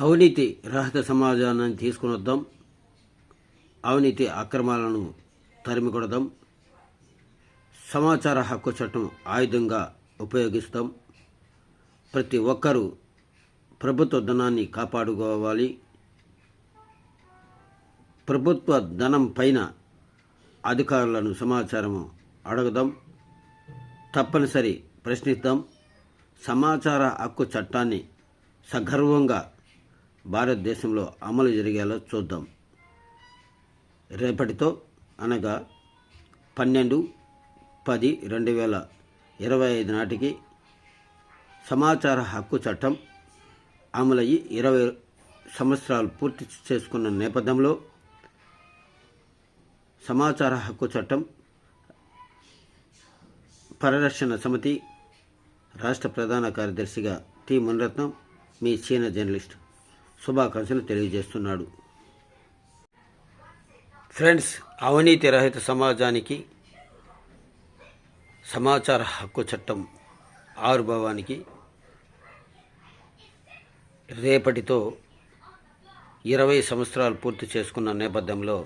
అవినీతి రహిత సమాజాన్ని తీసుకుని వద్దాం అవినీతి అక్రమాలను తరిమికొడదాం. సమాచార హక్కు చట్టం ఆయుధంగా ఉపయోగిస్తాం. ప్రతి ఒక్కరూ ప్రభుత్వ ధనాన్ని కాపాడుకోవాలి. ప్రభుత్వ ధనం పైన అధికారులను సమాచారము అడగదాం. తప్పనిసరి ప్రశ్నిద్దాం. సమాచార హక్కు చట్టాన్ని సగర్వంగా భారతదేశంలో అమలు జరిగేలా చూద్దాం. రేపటితో అనగా పన్నెండు పది రెండు వేల ఇరవై ఐదు నాటికి సమాచార హక్కు చట్టం అమలయ్యి ఇరవై సంవత్సరాలు పూర్తి చేసుకున్న నేపథ్యంలో సమాచార హక్కు చట్టం పరిరక్షణ సమితి రాష్ట్ర ప్రధాన కార్యదర్శిగా టి. మునరత్నం మీ చీన జర్నలిస్ట్. శుభాకాంక్షలు తెలియజేస్తున్నాడు. ఫ్రెండ్స్ అవినీతి రహిత సమాజానికి సమాచార హక్కు చట్టం ఆవిర్భావానికి రేపటితో ఇరవై సంవత్సరాలు పూర్తి చేసుకున్న నేపథ్యంలో